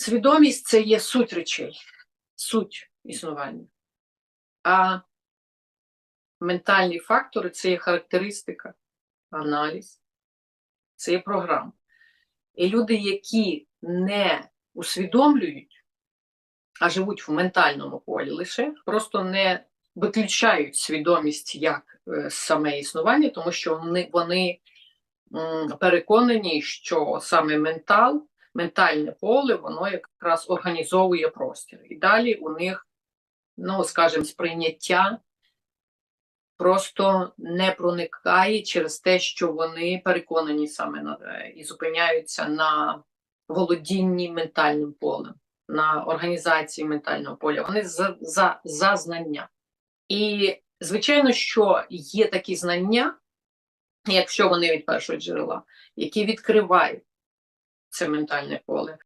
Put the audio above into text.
Свідомість це є суть речей, суть існування. А ментальні фактори це є характеристика, аналіз, це є програма. І люди, які не усвідомлюють, а живуть в ментальному полі лише, просто не виключають свідомість як е, саме існування, тому що вони, вони переконані, що саме ментал, ментальне поле, воно якраз організовує простір. І далі у них, ну, скажімо, сприйняття просто не проникає через те, що вони переконані саме на е, і зупиняються на володінні ментальним полем, на організації ментального поля. Вони за, за, за знання. І, звичайно, що є такі знання, якщо вони від першого джерела, які відкривають це ментальне поле.